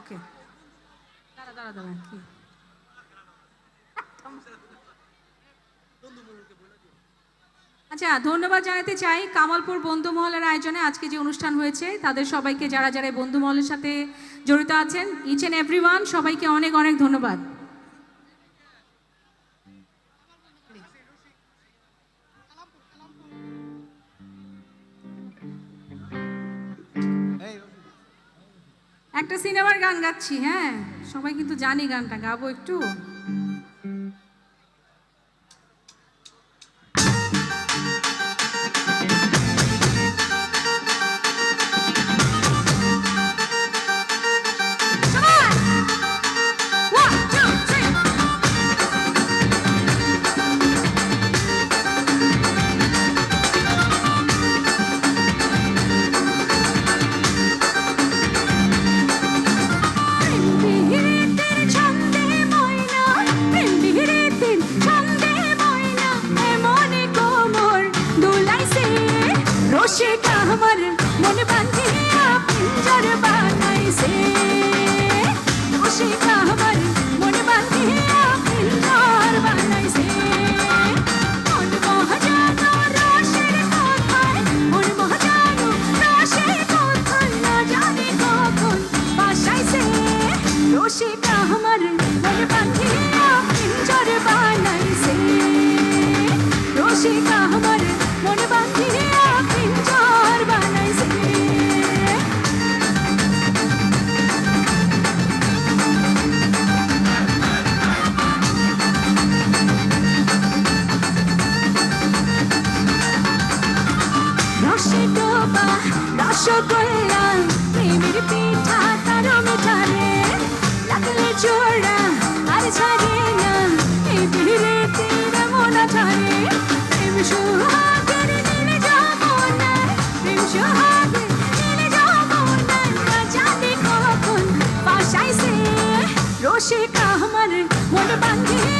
ওকে দাঁড়া দাঁড়া দাঁড়া কি আচ্ছা ধন্যবাদ জানাতে চাই কামালপুর বন্ধুমহলের আয়োজনে আজকে যে অনুষ্ঠান হয়েছে, তাদের সবাইকে যারা যারা বন্ধুমহলের সাথে জড়িত আছেন ইচ এন্ড এভরি সবাইকে অনেক অনেক ধন্যবাদ। একটা সিনেমার গান গাচ্ছি হ্যাঁ? সবাই কিন্তু জানি গানটা গাবো একটু। রসিক আমার মন বাঁধিয়া পিঞ্জর বানাইছে রসে ডোবা রসগোল্লা প্রেমের পিঠা রসিক আমার মন বান্ধিয়া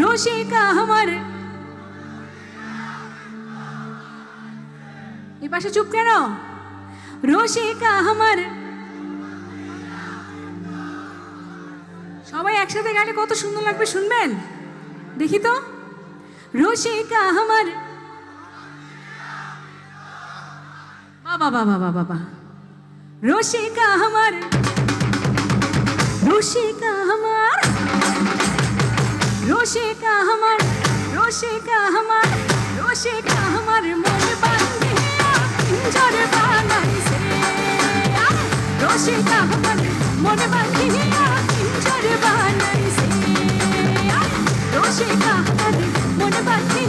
রসিকা আমার। এই পাশে চুপ কেন? রসিকা আমার। সবাই একসাথে গাইলে কত সুন্দর লাগবে শুনবেন? দেখি তো। রসিকা আমার। বাবা বাবা বাবা বাবা রসিকা আমার। আমার মন বান্ধিয়া